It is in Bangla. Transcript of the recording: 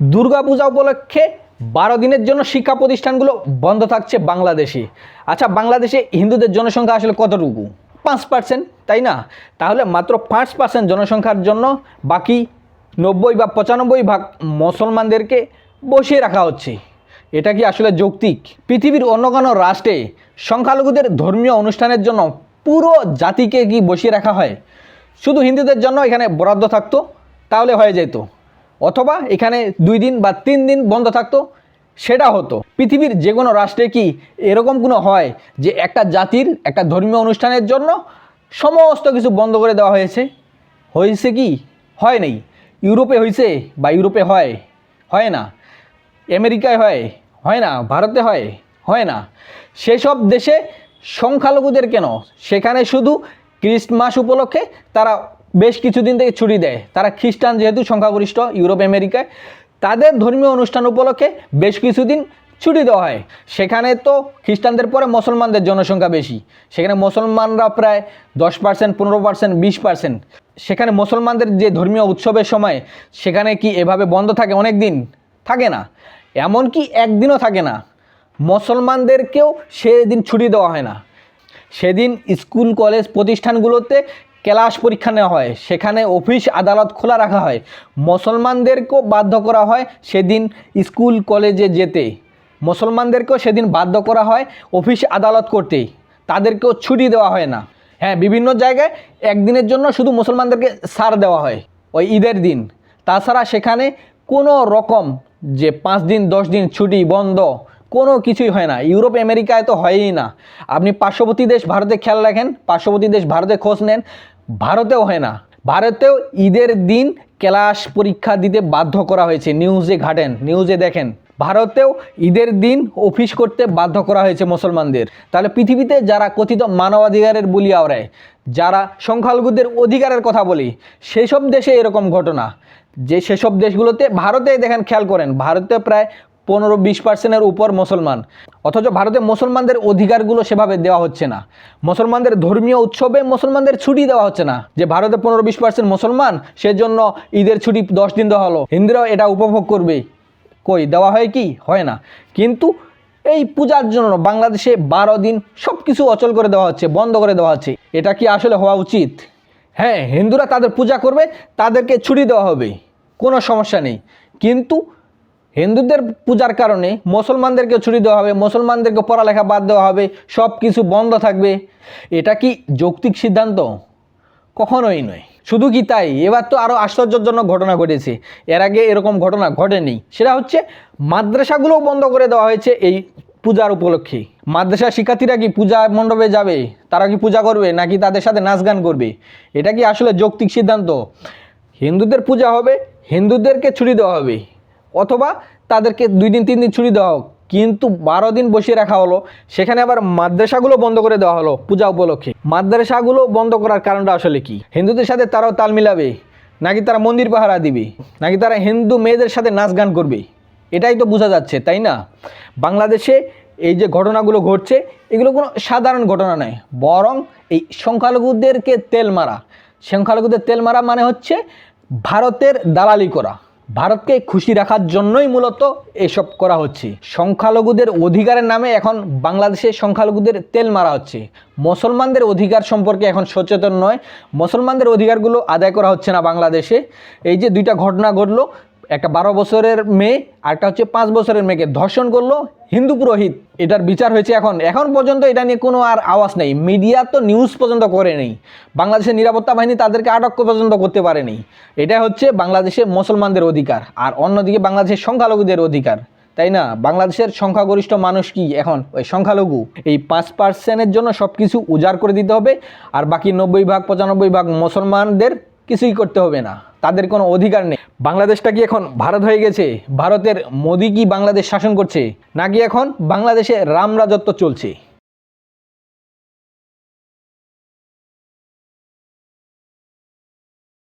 দুর্গাপূজা উপলক্ষে বারো দিনের জন্য শিক্ষা প্রতিষ্ঠানগুলো বন্ধ থাকছে বাংলাদেশে। আচ্ছা বাংলাদেশে হিন্দুদের জনসংখ্যা আসলে কতটুকু? পাঁচ পার্সেন্ট তাই না? তাহলে মাত্র পাঁচ পার্সেন্ট জনসংখ্যার জন্য বাকি নব্বই বা পঁচানব্বই ভাগ মুসলমানদেরকে বসিয়ে রাখা হচ্ছে। এটা কি আসলে যৌক্তিক? পৃথিবীর অন্য কোনো রাষ্ট্রে সংখ্যালঘুদের ধর্মীয় অনুষ্ঠানের জন্য পুরো জাতিকে কি বসিয়ে রাখা হয়? শুধু হিন্দুদের জন্য এখানে বরাদ্দ থাকতো, তাহলে হয়ে যেত। অথবা এখানে দুই দিন বা তিন দিন বন্ধ থাকতো, সেটা হতো। পৃথিবীর যে কোনো রাষ্ট্রে কি এরকম কোনো হয় যে একটা জাতির, একটা ধর্মীয় অনুষ্ঠানের জন্য সমস্ত কিছু বন্ধ করে দেওয়া হয়েছে? হয়েছে কি? হয় নাই। ইউরোপে হয়েছে বা ইউরোপে হয়? হয় না। আমেরিকায় হয়? হয় না। ভারতে হয়? হয় না। সেসব দেশে সংখ্যালঘুদের কেন? সেখানে শুধু ক্রিসমাস উপলক্ষে তারা বেশ কিছুদিন থেকে ছুটি দেয়। তারা খ্রিস্টান যেহেতু সংখ্যাগরিষ্ঠ, ইউরোপ, আমেরিকায়, তাদের ধর্মীয় অনুষ্ঠান উপলক্ষে বেশ কিছুদিন ছুটি দেওয়া হয়। সেখানে তো খ্রিস্টানদের পরে মুসলমানদের জনসংখ্যা বেশি। সেখানে মুসলমানরা প্রায় দশ পার্সেন্ট পনেরো পার্সেন্ট বিশ পার্সেন্ট সেখানে মুসলমানদের যে ধর্মীয় উৎসবের সময়, সেখানে কি এভাবে বন্ধ থাকে অনেক দিন থাকে না। এমনকি একদিনও থাকে না। মুসলমানদেরকেও সেদিন ছুটি দেওয়া হয় না। সেদিন স্কুল, কলেজ প্রতিষ্ঠানগুলোতে ক্লাস পরীক্ষা নেওয়া হয়। সেখানে অফিস, আদালত খোলা রাখা হয়। মুসলমানদেরকেও বাধ্য করা হয় সেদিন স্কুল, কলেজে যেতে। মুসলমানদেরকেও সেদিন বাধ্য করা হয় অফিস, আদালত করতে তাদেরকেও ছুটি দেওয়া হয় না। হ্যাঁ বিভিন্ন জায়গায় একদিনের জন্য শুধু মুসলমানদেরকে সার দেওয়া হয় ওই ঈদের দিন। তাছাড়া সেখানে কোনো রকম যে পাঁচ দিন, দশ দিন ছুটি বন্ধ কোনো কিছুই হয় না। ইউরোপ, আমেরিকায় তো হয়ই না। আপনি পার্শ্ববর্তী দেশ ভারতে খেয়াল রাখেন, পার্শ্ববর্তী দেশ ভারতে খোঁজ নেন, ভারতেও হয় না। ভারতেও ঈদের দিন ক্লাস পরীক্ষা দিতে বাধ্য করা হয়েছে, নিউজে ঘাটেন, নিউজে দেখেন। ভারতেও ঈদের দিন অফিস করতে বাধ্য করা হয়েছে মুসলমানদের। তাহলে পৃথিবীতে যারা কথিত মানবাধিকারের বলি আওড়ায়, যারা সংখ্যালঘুদের অধিকারের কথা বলি, সেসব দেশে এরকম ঘটনা। যে সেসব দেশগুলোতে ভারতে দেখেন, খেয়াল করেন, ভারতে প্রায় পনেরো বিশ পার্সেন্টের উপর মুসলমান। অথচ ভারতে মুসলমানদের অধিকারগুলো সেভাবে দেওয়া হচ্ছে না। মুসলমানদের ধর্মীয় উৎসবে মুসলমানদের ছুটি দেওয়া হচ্ছে না। যে ভারতে পনেরো বিশ পার্সেন্ট মুসলমান, সেজন্য ঈদের ছুটি দশ দিন দেওয়া হলো। হিন্দুরাও এটা উপভোগ করবে। কই, দেওয়া হয় কি? হয় না। কিন্তু এই পূজার জন্য বাংলাদেশে বারো দিন সব কিছু অচল করে দেওয়া হচ্ছে, বন্ধ করে দেওয়া হচ্ছে। এটা কি আসলে হওয়া উচিত? হ্যাঁ হিন্দুরা তাদের পূজা করবে, তাদেরকে ছুটি দেওয়া হবে। কোনো সমস্যা নেই। কিন্তু হিন্দুদের পূজার কারণে মুসলমানদেরকে ছুটি দেওয়া হবে, মুসলমানদেরকে পড়ালেখা বাদ দেওয়া হবে সব কিছু বন্ধ থাকবে। এটা কি যৌক্তিক সিদ্ধান্ত? কখনোই নয়। শুধু কি তাই? এবার তো আরও আশ্চর্যজনক ঘটনা ঘটেছে। এর আগে এরকম ঘটনা ঘটেনি। সেটা হচ্ছে মাদ্রাসাগুলোও বন্ধ করে দেওয়া হয়েছে এই পূজার উপলক্ষে। মাদ্রাসা শিক্ষার্থীরা কি পূজা মণ্ডপে যাবে? তারা কি পূজা করবে নাকি তাদের সাথে নাচ গান করবে? এটা কি আসলে যৌক্তিক সিদ্ধান্ত? হিন্দুদের পূজা হবে, হিন্দুদেরকে ছুটি দেওয়া হবে। অথবা তাদেরকে দুই দিন, তিন দিন ছুটি দেওয়া হোক। কিন্তু বারো দিন বসিয়ে রাখা হলো। সেখানে আবার মাদ্রাসাগুলো বন্ধ করে দেওয়া হলো পূজা উপলক্ষে। মাদ্রাসাগুলো বন্ধ করার কারণটা আসলে কি? হিন্দুদের সাথে তারাও তাল মিলাবে, নাকি তারা মন্দির পাহারা দিবে, নাকি তারা হিন্দু মেয়েদের সাথে নাচ গান করবে? এটাই তো বোঝা যাচ্ছে, তাই না? বাংলাদেশে এই যে ঘটনাগুলো ঘটছে, এগুলো কোনো সাধারণ ঘটনা নয়। বরং এই সংখ্যালঘুদেরকে তেল মারা। সংখ্যালঘুদের তেল মারা মানে হচ্ছে ভারতের দালালি করা। ভারতকে খুশি রাখার জন্যই মূলত এসব করা হচ্ছে। সংখ্যালঘুদের অধিকারের নামে এখন বাংলাদেশে সংখ্যালঘুদের তেল মারা হচ্ছে। মুসলমানদের অধিকার সম্পর্কে এখন সচেতন নয়। মুসলমানদের অধিকারগুলো আদায় করা হচ্ছে না বাংলাদেশে। এই যে দুইটা ঘটনা ঘটলো একটা বারো বছরের মেয়ে আর একটা হচ্ছে পাঁচ বছরের মেয়েকে ধর্ষণ করল হিন্দু পুরোহিত। এটার বিচার হয়েছে এখন। এখন পর্যন্ত এটা নিয়ে কোনো আর আওয়াজ নেই। মিডিয়া তো নিউজ পর্যন্ত করে নেই। বাংলাদেশের নিরাপত্তা বাহিনী তাদেরকে আটক পর্যন্ত করতে পারেনি এটা হচ্ছে বাংলাদেশের মুসলমানদের অধিকার, আর অন্যদিকে বাংলাদেশের সংখ্যালঘুদের অধিকার। তাই না? বাংলাদেশের সংখ্যাগরিষ্ঠ মানুষ কি এখন? ওই সংখ্যালঘু। এই পাঁচ পার্সেন্টের জন্য সব কিছু উজাড় করে দিতে হবে, আর বাকি নব্বই ভাগ, পঁচানব্বই ভাগ মুসলমানদের কিছুই করতে হবে না। তাদের কোনো অধিকার নেই। বাংলাদেশটা কি এখন ভারত হয়ে গেছে? ভারতের মোদি কি বাংলাদেশ শাসন করছে? নাকি এখন বাংলাদেশে রাম রাজত্ব চলছে?